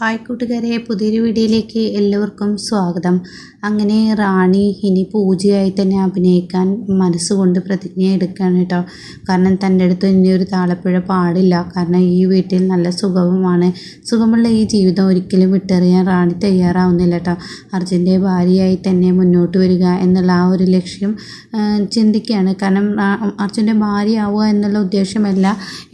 Hi കൂട്ടുകാരെ പുതിയൊരു വീഡിയോയിലേക്ക് എല്ലാവർക്കും സ്വാഗതം. അങ്ങനെ റാണി ഇനി പൂജയായി തന്നെ അഭിനയിക്കാൻ മനസ്സുകൊണ്ട് പ്രതിജ്ഞ എടുക്കുകയാണ് കേട്ടോ. കാരണം തന്റെ അടുത്ത് ഇനി ഒരു താളപ്പുഴ പാടില്ല. കാരണം ഈ വീട്ടിൽ നല്ല സുഖവുമാണ്. സുഖമുള്ള ഈ ജീവിതം ഒരിക്കലും വിട്ടെറിയാൻ റാണി തയ്യാറാവുന്നില്ല കേട്ടോ. അർജുന്റെ ഭാര്യയായി തന്നെ മുന്നോട്ട് വരിക എന്നുള്ള ആ ഒരു ലക്ഷ്യം ചിന്തിക്കുകയാണ്. കാരണം അർജുന്റെ ഭാര്യയാവുക എന്നുള്ള ഉദ്ദേശമല്ല.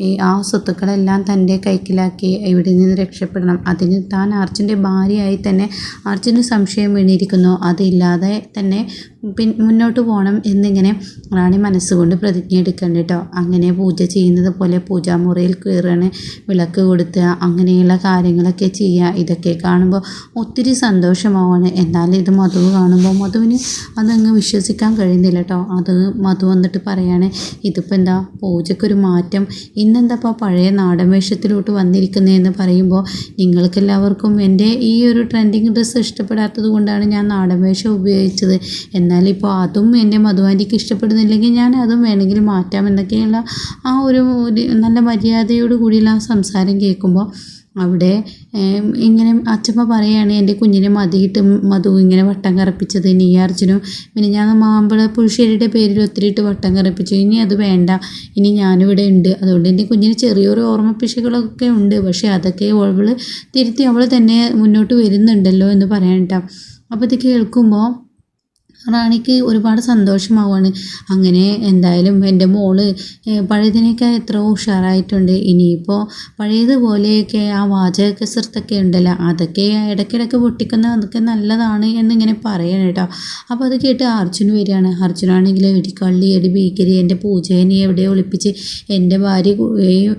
ഈ ആ സ്വത്തുക്കളെല്ലാം തന്റെ കൈക്കലാക്കി ഇവിടെ നിന്ന് രക്ഷപ്പെടണം? അതിന് താൻ അർജുന്റെ ഭാര്യയായി തന്നെ അർജുന് സംശയം വീണിരിക്കുന്നു അതില്ലാതെ തന്നെ മുന്നോട്ട് പോകണം എന്നിങ്ങനെ റാണി മനസ്സുകൊണ്ട് പ്രതിജ്ഞ എടുക്കണ്ട കേട്ടോ അങ്ങനെ പൂജ ചെയ്യുന്നത് പോലെ പൂജാമുറിയിൽ കയറാണ് വിളക്ക് കൊടുത്തുക അങ്ങനെയുള്ള കാര്യങ്ങളൊക്കെ ചെയ്യുക. ഇതൊക്കെ കാണുമ്പോൾ ഒത്തിരി സന്തോഷമാവാണ്. എന്നാൽ ഇത് മധു കാണുമ്പോൾ മധുവിന് അതങ്ങ് വിശ്വസിക്കാൻ കഴിയുന്നില്ല കേട്ടോ അത് മധു വന്നിട്ട് പറയാണ് ഇതിപ്പോൾ എന്താ? പൂജക്കൊരു മാറ്റം. ഇന്നെന്താപ്പോൾ പഴയ നാടൻ വേഷത്തിലോട്ട് വന്നിരിക്കുന്നതെന്ന് പറയുമ്പോൾ നിങ്ങൾക്കെല്ലാവർക്കും എന്റെ ഈ ഒരു ട്രെൻഡിങ് ഡ്രസ്സ് ഇഷ്ടപ്പെടാത്തത് കൊണ്ടാണ് ഞാൻ നാടൻ വേഷം ഉപയോഗിച്ചത്. എന്നാൽ ഇപ്പോൾ അതും എന്റെ മധുവാന്റിക്ക് ഇഷ്ടപ്പെടുന്നില്ലെങ്കിൽ ഞാൻ അതും വേണമെങ്കിൽ മാറ്റാം എന്നൊക്കെയുള്ള ആ ഒരു നല്ല മര്യാദയോട് കൂടിയുള്ള ആ സംസാരം കേൾക്കുമ്പോൾ അവിടെ ഇങ്ങനെ അച്ഛമ്മ പറയുകയാണ് എന്റെ കുഞ്ഞിനെ മതിയിട്ട് മധു ഇങ്ങനെ വട്ടം കറപ്പിച്ചത്. നീ അർജുനും പിന്നെ ഞാൻ മാമ്പഴ പുഴുശ്ശേരിയുടെ പേരിൽ ഒത്തിരിയിട്ട് വട്ടം കറപ്പിച്ചു. ഇനി അത് വേണ്ട. ഇനി ഞാനിവിടെ ഉണ്ട്. അതുകൊണ്ട് എന്റെ കുഞ്ഞിന് ചെറിയൊരു ഓർമ്മപ്പിശകളൊക്കെ ഉണ്ട്. പക്ഷേ അതൊക്കെ അവൾ തിരുത്തി അവൾ തന്നെ മുന്നോട്ട് വരുന്നുണ്ടല്ലോ എന്ന് പറയണ്ട അപ്പോൾ ഇത് കേൾക്കുമ്പോൾ റാണിക്ക് ഒരുപാട് സന്തോഷമാവാണ്. അങ്ങനെ എന്തായാലും എന്റെ മോൾ പഴയതിനൊക്കെ എത്ര ഉഷാറായിട്ടുണ്ട്. ഇനിയിപ്പോൾ പഴയതുപോലെയൊക്കെ ആ വാചക കസർത്തൊക്കെ ഉണ്ടല്ലോ അതൊക്കെ ഇടയ്ക്കിടയ്ക്ക് പൊട്ടിക്കുന്ന അതൊക്കെ നല്ലതാണ് എന്നിങ്ങനെ പറയണം കേട്ടോ. അപ്പോൾ അത് കേട്ട് അർജുന് വരികയാണ്. അർജുനാണെങ്കിൽ എടി കള്ളി എടി ബീക്കരി എന്റെ പൂജേനെ എവിടെ ഒളിപ്പിച്ച് എന്റെ ഭാര്യ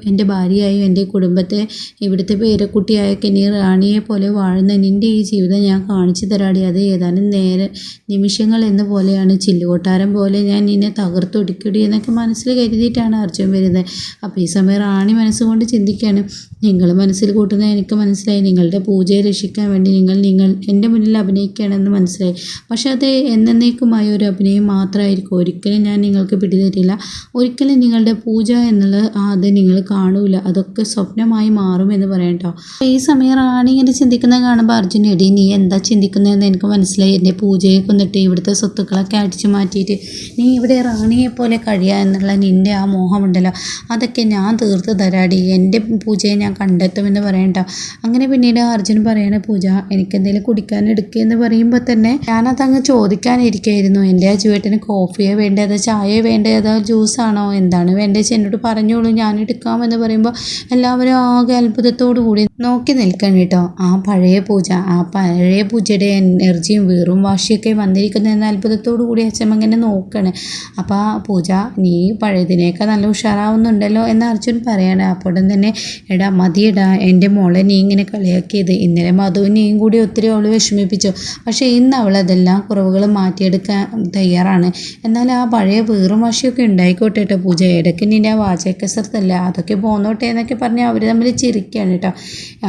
എന്റെ ഭാര്യയായും എന്റെ കുടുംബത്തെ ഇവിടുത്തെ പേരക്കുട്ടിയായൊക്കെ നീ റാണിയെ പോലെ വാഴുന്ന നിന്റെ ഈ ജീവിതം ഞാൻ കാണിച്ചു തരാടി. അത് ഏതാനും നേരെ നിമിഷങ്ങൾ എന്ന പോലെയാണ് ചില്ലുകൊട്ടാരം പോലെ ഞാൻ നിന്നെ തകർത്തൊടുക്കിടി എന്നൊക്കെ മനസ്സിൽ കരുതിയിട്ടാണ് അർജുൻ വരുന്നത്. അപ്പോൾ ഈ സമയം റാണി മനസ്സുകൊണ്ട് ചിന്തിക്കുകയാണ് നിങ്ങൾ മനസ്സിൽ കൂട്ടുന്ന എനിക്ക് മനസ്സിലായി. നിങ്ങളുടെ പൂജയെ രക്ഷിക്കാൻ വേണ്ടി നിങ്ങൾ നിങ്ങൾ എന്റെ മുന്നിൽ അഭിനയിക്കുകയാണെന്ന് മനസ്സിലായി. പക്ഷെ അത് എന്നേക്കുമായ ഒരു അഭിനയം മാത്രമായിരിക്കും. ഒരിക്കലും ഞാൻ നിങ്ങൾക്ക് പിടിതരില്ല ഒരിക്കലും നിങ്ങളുടെ പൂജ എന്നുള്ളത് ആ അത് നിങ്ങൾ കാണൂല. അതൊക്കെ സ്വപ്നമായി മാറുമെന്ന് പറയാം കേട്ടോ അപ്പോൾ ഈ സമയം റാണി ഇങ്ങനെ ചിന്തിക്കുന്നത് കാണുമ്പോൾ അർജുൻ നീ എന്താ ചിന്തിക്കുന്നതെന്ന് എനിക്ക് മനസ്സിലായി. എന്റെ പൂജയെ കൊന്നിട്ട് ഇവിടുത്തെ സ്വത്തുക്കളൊക്കെ അടിച്ചു മാറ്റിയിട്ട് നീ ഇവിടെ റാണിയെ പോലെ കഴിയുക എന്നുള്ള നിന്റെ ആ മോഹമുണ്ടല്ലോ. അതൊക്കെ ഞാൻ തീർത്ത് തരാടി. എന്റെ പൂജയെ ഞാൻ കണ്ടെത്തുമെന്ന് പറയണ്ട അങ്ങനെ പിന്നീട് അർജുൻ പറയണ പൂജ എനിക്കെന്തെങ്കിലും കുടിക്കാൻ എടുക്കുകയെന്ന് പറയുമ്പോൾ തന്നെ ഞാനത് അങ്ങ് ചോദിക്കാനിരിക്കുകയായിരുന്നു എന്റെ ആ ചുവട്ടിന് കോഫിയോ വേണ്ടത് ചായയോ വേണ്ടത് ജ്യൂസാണോ എന്താണ് വേണ്ടത് എന്നോട് പറഞ്ഞോളൂ. ഞാൻ എടുക്കാമെന്ന് പറയുമ്പോൾ എല്ലാവരും ആകെ അത്ഭുതത്തോടു കൂടി നോക്കി നിൽക്കണം കേട്ടോ ആ പഴയ പൂജ ആ പഴയ പൂജയുടെ എനർജിയും വീറും വാശിയൊക്കെ വന്നിരിക്കുന്നതെന്ന് അത്ഭുതത്തോടു കൂടി അച്ഛമ്മങ്ങനെ അപ്പോൾ ആ പൂജ നീ പഴയതിനേക്കാൾ നല്ല ഉഷാറാവുന്നുണ്ടല്ലോ എന്ന് അർജുൻ പറയാണ്. അപ്പോഴും തന്നെ എടാ മതിയെടാ എന്റെ മോളെ നീ ഇങ്ങനെ കളിയാക്കിയത്. ഇന്നലെ മധുവിനെയും കൂടി ഒത്തിരി അവൾ വിഷമിപ്പിച്ചു. പക്ഷേ ഇന്ന് അവൾ അതെല്ലാം കുറവുകൾ മാറ്റിയെടുക്കാൻ തയ്യാറാണ്. എന്നാൽ ആ പഴയ വീറും വാശിയൊക്കെ ഉണ്ടായിക്കോട്ടെ കേട്ടോ പൂജ. ഇടയ്ക്ക് നിന്റെ ആ വാചകസരത്തല്ല അതൊക്കെ പോന്നോട്ടെ എന്നൊക്കെ പറഞ്ഞ് അവർ തമ്മിൽ ചിരിക്കുകയാണ് കേട്ടോ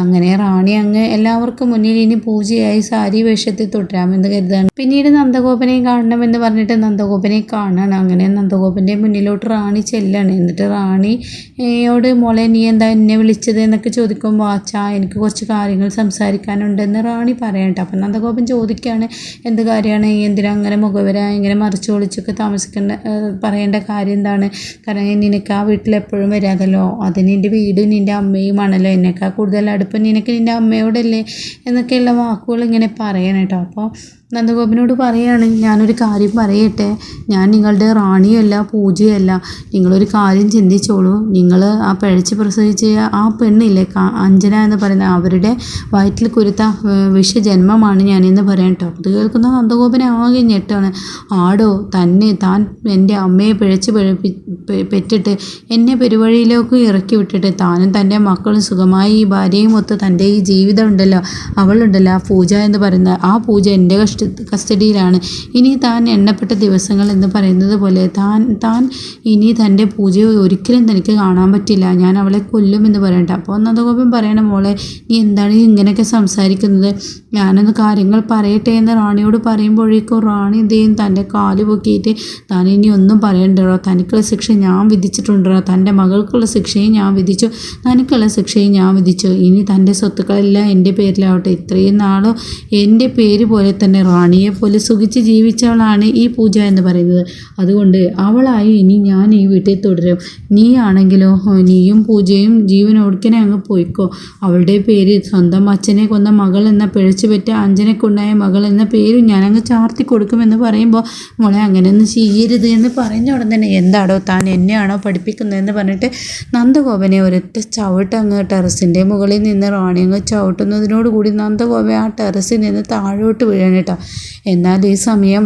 അങ്ങനെ റാണി അങ്ങ് എല്ലാവർക്കും മുന്നിൽ ഇനി പൂജയായി സാരി വേഷത്തിൽ തുടരാമെന്ന് കരുതാണ്. പിന്നീട് നന്ദഗോപനെ കാണണമെന്ന് പറഞ്ഞിട്ട് നന്ദഗോപനെ കാണണം. അങ്ങനെ നന്ദഗോപന്റെ മുന്നിലോട്ട് റാണി ചെല്ലാണ്. എന്നിട്ട് റാണിയോട് മോളെ നീ എന്താ എന്നെ വിളിച്ചത്? എന്നൊക്കെ ചോദിക്കുമ്പോൾ അച്ഛാ എനിക്ക് കുറച്ച് കാര്യങ്ങൾ സംസാരിക്കാനുണ്ടെന്ന് റാണി പറയട്ടെ അപ്പം നന്ദഗോപൻ ചോദിക്കുകയാണ് എന്ത് കാര്യമാണ്? എന്തിനാ അങ്ങനെ മുഖവര ഇങ്ങനെ മറിച്ച് ഒളിച്ചൊക്കെ താമസിക്കേണ്ട പറയേണ്ട കാര്യം എന്താണ്? കാരണം നിനക്ക് ആ വീട്ടിൽ എപ്പോഴും വരാതല്ലോ. അത് നിന്റെ വീട് നിന്റെ അമ്മയുമാണല്ലോ. എന്നെക്കാൾ കൂടുതൽ അടുപ്പം നിനക്ക് നിന്റെ അമ്മയോടല്ലേ? എന്നൊക്കെയുള്ള വാക്കുകൾ ഇങ്ങനെ പറയണം കേട്ടോ. അപ്പോൾ നന്ദഗോപനോട് പറയാണ് ഞാനൊരു കാര്യം പറയട്ടെ? ഞാൻ നിങ്ങളുടെ റാണിയല്ല പൂജയല്ല. നിങ്ങളൊരു കാര്യം ചിന്തിച്ചോളൂ. നിങ്ങൾ ആ പിഴച്ച് പ്രസവിച്ച ആ പെണ്ണില്ലേ അഞ്ജന എന്ന് പറയുന്ന അവരുടെ വയറ്റിൽ കുരുത്ത വിഷജന്മമാണ് ഞാനെന്ന് പറയാം കേട്ടോ. അത് കേൾക്കുന്ന നന്ദഗോപനെ ആകെ ഞെട്ടാണ്. ആടോ തന്നെ താൻ എന്റെ അമ്മയെ പിഴച്ച് പിഴപ്പി പെറ്റിട്ട് എന്നെ പെരുവഴിയിലേക്ക് ഇറക്കി വിട്ടിട്ട് താനും തന്റെ മക്കളും സുഖമായി ഈ ഭാര്യയും ഒത്ത് തന്റെ ഈ ജീവിതം ഉണ്ടല്ലോ അവളുണ്ടല്ലോ. ആ പൂജ എന്ന് പറയുന്ന ആ പൂജ എന്റെ കഷ്ട കസ്റ്റഡിയിലാണ്. ഇനി താൻ എണ്ണപ്പെട്ട ദിവസങ്ങൾ എന്ന് പറയുന്നത് പോലെ താൻ താൻ ഇനി തന്റെ പൂജയെ ഒരിക്കലും തനിക്ക് കാണാൻ പറ്റില്ല. ഞാൻ അവളെ കൊല്ലുമെന്ന് പറയട്ടെ. അപ്പോൾ നന്ദഗോപൻ പറയണം മോളെ നീ എന്താണ് ഇങ്ങനെയൊക്കെ സംസാരിക്കുന്നത്? ഞാനൊന്ന് കാര്യങ്ങൾ പറയട്ടെ എന്ന് റാണിയോട് പറയുമ്പോഴേക്കും റാണി എന്തെയും തന്റെ കാൽ പൊക്കിയിട്ട് താൻ ഇനി ഒന്നും പറയണ്ടോ തനിക്കുള്ള ശിക്ഷ ഞാൻ വിധിച്ചിട്ടുണ്ടോ തന്റെ മകൾക്കുള്ള ശിക്ഷയും ഞാൻ വിധിച്ചു. തനിക്കുള്ള ശിക്ഷയും ഞാൻ വിധിച്ചു. ഇനി തന്റെ സ്വത്തുക്കളെല്ലാം എന്റെ പേരിലാവട്ടെ. ഇത്രയും നാളും എന്റെ പേര് പോലെ തന്നെ റാണിയെ പോലെ സുഖിച്ച് ജീവിച്ചവളാണ് ഈ പൂജ എന്ന് പറയുന്നത്. അതുകൊണ്ട് അവളായി ഇനി ഞാൻ ഈ വീട്ടിൽ തുടരും. നീ ആണെങ്കിലോ നീയും പൂജയും ജീവൻ ജീവനോടുക്കനെ അങ്ങ് പോയിക്കോ. അവളുടെ പേര് സ്വന്തം അച്ഛനെ കൊന്ന മകൾ എന്ന പിഴച്ചു പറ്റ അഞ്ജനക്കുണ്ടായ മകൾ എന്ന പേര് ഞാനങ്ങ് ചാർത്തി കൊടുക്കുമെന്ന് പറയുമ്പോൾ മോളെ അങ്ങനെയൊന്നും ചെയ്യരുത് എന്ന് പറഞ്ഞ ഉടൻ തന്നെ എന്താണോ താൻ എന്നെയാണോ പഠിപ്പിക്കുന്നതെന്ന് പറഞ്ഞിട്ട് നന്ദഗോപനെ ഒരൊറ്റ ചവിട്ട് അങ്ങ് ടെറസിന്റെ മുകളിൽ നിന്ന് റാണി അങ്ങ് ചവിട്ടുന്നതിനോടുകൂടി നന്ദഗോപൻ ആ ടെറസിൽ നിന്ന് താഴോട്ട് വീഴാൻ എന്നാൽ ഈ സമയം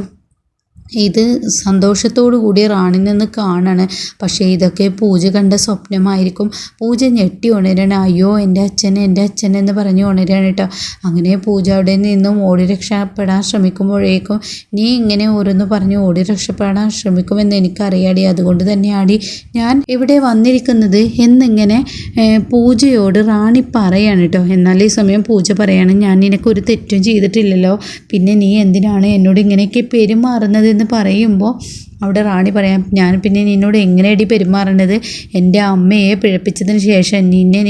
ഇത് സന്തോഷത്തോടു കൂടി റാണി നിന്ന് കാണാണ്. പക്ഷേ ഇതൊക്കെ പൂജ കണ്ട സ്വപ്നമായിരിക്കും. പൂജ ഞെട്ടി ഉണരാണ്. അയ്യോ എന്റെ അച്ഛൻ എന്റെ അച്ഛൻ എന്ന് പറഞ്ഞ് ഉണരാണ് കേട്ടോ. അങ്ങനെ പൂജ അവിടെ നിന്നും ഓടി രക്ഷപ്പെടാൻ ശ്രമിക്കുമ്പോഴേക്കും നീ ഇങ്ങനെ ഓരോന്ന് പറഞ്ഞ് ഓടി രക്ഷപ്പെടാൻ ശ്രമിക്കുമെന്ന് എനിക്കറിയാടി. അതുകൊണ്ട് തന്നെയാടി ഞാൻ ഇവിടെ വന്നിരിക്കുന്നത് എന്നിങ്ങനെ പൂജയോട് റാണി പറയാണ് കേട്ടോ. എന്നാൽ ഈ സമയം പൂജ പറയാണ്. ഞാൻ നിനക്കൊരു തെറ്റും ചെയ്തിട്ടില്ലല്ലോ. പിന്നെ നീ എന്തിനാണ് എന്നോട് ഇങ്ങനെയൊക്കെ പെരുമാറുന്നത്? എന്ന് പറയുമ്പോൾ അവിടെ റാണി പറയാം ഞാൻ പിന്നെ നിന്നോട് എങ്ങനെയടി പെരുമാറേണ്ടത് എന്റെ അമ്മയെ പിഴപ്പിച്ചതിന് ശേഷം നിന്നെ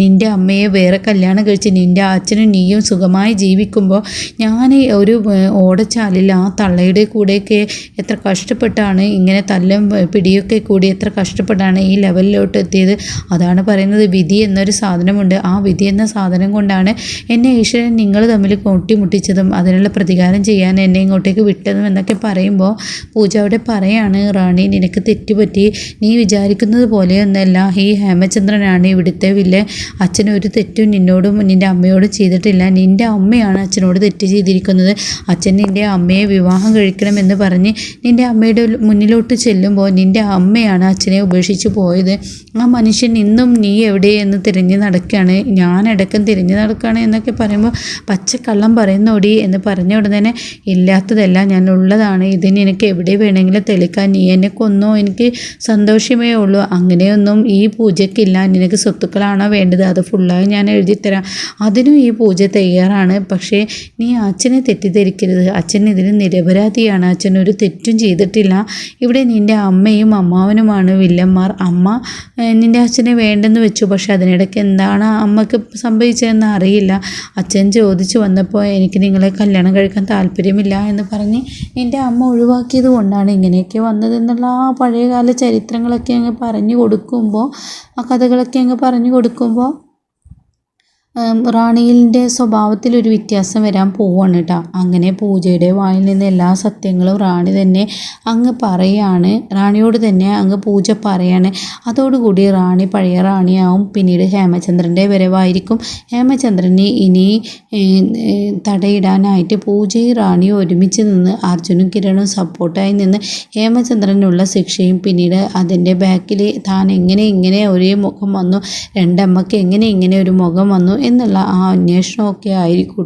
നിന്റെ അമ്മയെ വേറെ കല്യാണം കഴിച്ച് നിന്റെ അച്ഛനും നീയും സുഖമായി ജീവിക്കുമ്പോൾ ഞാൻ ഒരു ഓടച്ചാലിൽ ആ തള്ളയുടെ കൂടെയൊക്കെ എത്ര കഷ്ടപ്പെട്ടാണ് ഇങ്ങനെ തല്ലും പിടിയൊക്കെ കൂടി എത്ര കഷ്ടപ്പെട്ടാണ് ഈ ലെവലിലോട്ട് എത്തിയത്? അതാണ് പറയുന്നത്. വിധി എന്നൊരു സാധനമുണ്ട്. ആ വിധി എന്ന സാധനം കൊണ്ടാണ് എന്നെ ഈശ്വരൻ നിങ്ങൾ തമ്മിൽ കൂട്ടിമുട്ടിച്ചതും അതിനുള്ള പ്രതികാരം ചെയ്യാൻ എന്നെ ഇങ്ങോട്ടേക്ക് വിട്ടതും എന്നൊക്കെ പറയുമ്പോൾ പൂജ അവിടെ പറയാണ് റാണി നിനക്ക് തെറ്റുപറ്റി നീ വിചാരിക്കുന്നത് പോലെയൊന്നല്ല ഈ ഹേമചന്ദ്രനാണ് ഇവിടുത്തെ വില്ല അച്ഛൻ ഒരു തെറ്റും നിന്നോടും നിന്റെ അമ്മയോടും ചെയ്തിട്ടില്ല. നിന്റെ അമ്മയാണ് അച്ഛനോട് തെറ്റ് ചെയ്തിരിക്കുന്നത്. അച്ഛൻ നിന്റെ അമ്മയെ വിവാഹം കഴിക്കണമെന്ന് പറഞ്ഞ് നിന്റെ അമ്മയുടെ മുന്നിലോട്ട് ചെല്ലുമ്പോൾ നിന്റെ അമ്മയാണ് അച്ഛനെ ഉപേക്ഷിച്ച് പോയത്. ആ മനുഷ്യൻ ഇന്നും നീ എവിടെയെന്ന് തിരഞ്ഞ് നടക്കുകയാണ്. ഞാനടക്കം തിരഞ്ഞ് നടക്കുകയാണ് എന്നൊക്കെ പറയുമ്പോൾ പച്ചക്കള്ളം പറയുന്നോടി എന്ന് പറഞ്ഞ ഉടനെ ഇല്ലാത്തതല്ല ഞാൻ ഉള്ളതാണ്. ഇതിന് എനിക്ക് എവിടെ വേണമെങ്കിലും തെളിക്കാൻ നീ എന്നെ കൊന്നോ? എനിക്ക് സന്തോഷമേ ഉള്ളൂ. അങ്ങനെയൊന്നും ഈ പൂജയ്ക്കില്ല. നിനക്ക് സ്വത്തുക്കളാണോ വേണ്ടത്? അത് ഫുള്ളായി ഞാൻ എഴുതിത്തരാം. അതിനും ഈ പൂജ തയ്യാറാണ്. പക്ഷേ നീ അച്ഛനെ തെറ്റിദ്ധരിക്കരുത്. അച്ഛൻ ഇതിന് നിരപരാധിയാണ്. അച്ഛൻ ഒരു തെറ്റും ചെയ്തിട്ടില്ല. ഇവിടെ നിന്റെ അമ്മയും അമ്മാവനുമാണ് വില്ലന്മാർ. അമ്മ നിന്റെ അച്ഛനെ വേണ്ടെന്ന് വെച്ചു. പക്ഷെ അതിനിടയ്ക്ക് എന്താണ് അമ്മയ്ക്ക് സംഭവിച്ചതെന്ന് അറിയില്ല. അച്ഛൻ ചോദിച്ചു വന്നപ്പോൾ എനിക്ക് നിങ്ങളെ കല്യാണം കഴിക്കാൻ താല്പര്യമില്ല എന്ന് പറഞ്ഞ് നിന്റെ അമ്മ ഒഴിവാക്കിയത് കൊണ്ടാണ്. ഇങ്ങനെയൊക്കെ വന്നതെന്നുള്ള ആ പഴയകാല ചരിത്രങ്ങളൊക്കെ അങ്ങ് പറഞ്ഞു കൊടുക്കുമ്പോൾ ആ കഥകളൊക്കെ അങ്ങ് പറഞ്ഞു കൊടുക്കുമ്പോൾ സ്വഭാവത്തിൽ ഒരു വ്യത്യാസം വരാൻ പോവാണ് കേട്ടോ അങ്ങനെ പൂജയുടെ വായിൽ നിന്ന് എല്ലാ സത്യങ്ങളും റാണി തന്നെ അങ്ങ് പറയാണ്. റാണിയോട് തന്നെ അങ്ങ് പൂജ പറയാണ്. അതോടുകൂടി റാണി പഴയ റാണിയാവും. പിന്നീട് ഹേമചന്ദ്രന്റെ വരവായിരിക്കും. ഹേമചന്ദ്രനെ ഇനി തടയിടാനായിട്ട് പൂജയും റാണിയും ഒരുമിച്ച് നിന്ന് അർജുനും കിരണും സപ്പോർട്ടായി നിന്ന് ഹേമചന്ദ്രനുള്ള ശിക്ഷയും പിന്നീട് അതിന്റെ ബാക്കിൽ താൻ എങ്ങനെ ഇങ്ങനെ ഒരേ മുഖം വന്നു രണ്ടമ്മക്ക് എങ്ങനെ ഇങ്ങനെ ഒരു മുഖം വന്നു എന്നുള്ള ആ അന്വേഷണമൊക്കെ ആയിരിക്കും